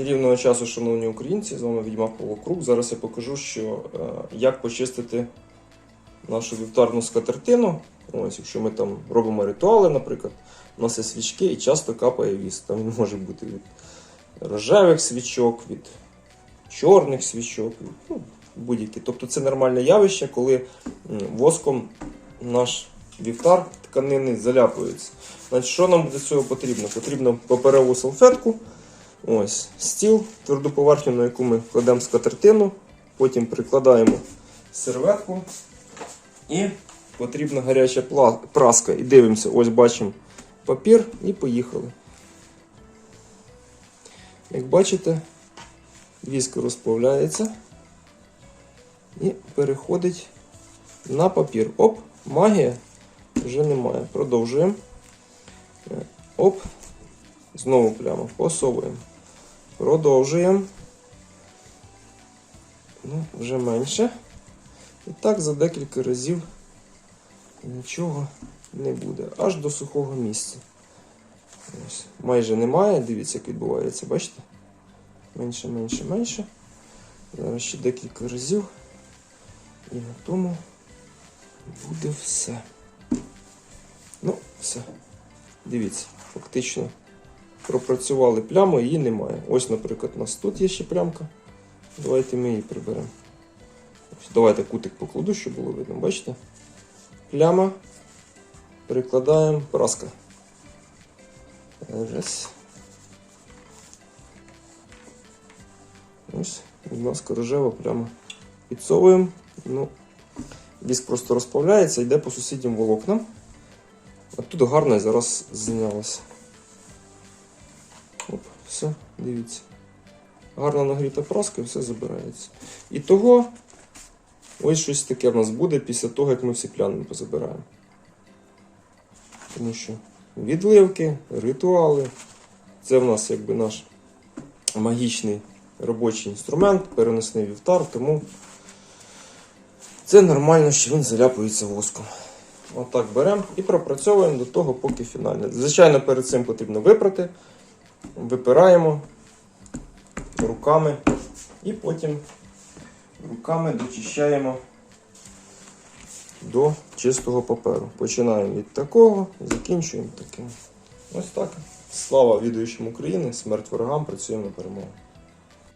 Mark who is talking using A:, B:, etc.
A: Чарівного часу, шановні українці, з вами Відьмак Павло. Зараз я покажу, що, е, як почистити нашу вівтарну скатертину. Ось, якщо ми там робимо ритуали, наприклад, у нас є свічки і часто капає віск. Там він може бути від рожевих свічок, від чорних свічок, ну, будь-які. Тобто це нормальне явище, коли воском наш вівтар тканини заляпується. Значить, що нам для цього потрібно? Потрібно паперову салфетку. Ось стіл, тверду поверхню, на яку ми кладемо скатертину, потім прикладаємо серветку і потрібна гаряча праска. І дивимося, ось бачимо папір і поїхали. Як бачите, віск розплавляється і переходить на папір. Оп, магія вже немає. Продовжуємо. Е, Оп, знову пляма. Посовуємо. Продовжуємо. Ну, вже менше. І так за декілька разів нічого не буде. Аж до сухого місця. Ось. Майже немає. Дивіться, як відбувається, бачите? Менше, менше, менше. Зараз ще декілька разів. І на тому буде все. Ну, все. Дивіться, фактично пропрацювали пляму, її немає. Ось, наприклад, у нас тут є ще плямка. Давайте ми її приберемо. Давайте кутик покладу, щоб було видно. Бачите? Пляма. Прикладаємо праска. Раз. Ось, будь ласка, рожева пляма. Підсовуємо. Ну, віск просто розплавляється, йде по сусіднім волокнам. А тут гарно зараз знялося. Оп, все, дивіться. Гарно нагріта праска і все забирається. І того ось щось таке в нас буде після того, як ми всі пляни позабираємо. Тому що відливки, ритуали це в нас якби наш магічний робочий інструмент, переносний вівтар, тому це нормально, що він заляпується воском. Отак беремо і пропрацьовуємо до того, поки фінально. Звичайно, перед цим потрібно випрати, випираємо руками і потім руками дочищаємо до чистого паперу. Починаємо від такого, закінчуємо таким. Ось так. Слава відуючим України, смерть ворогам, працюємо на перемогу.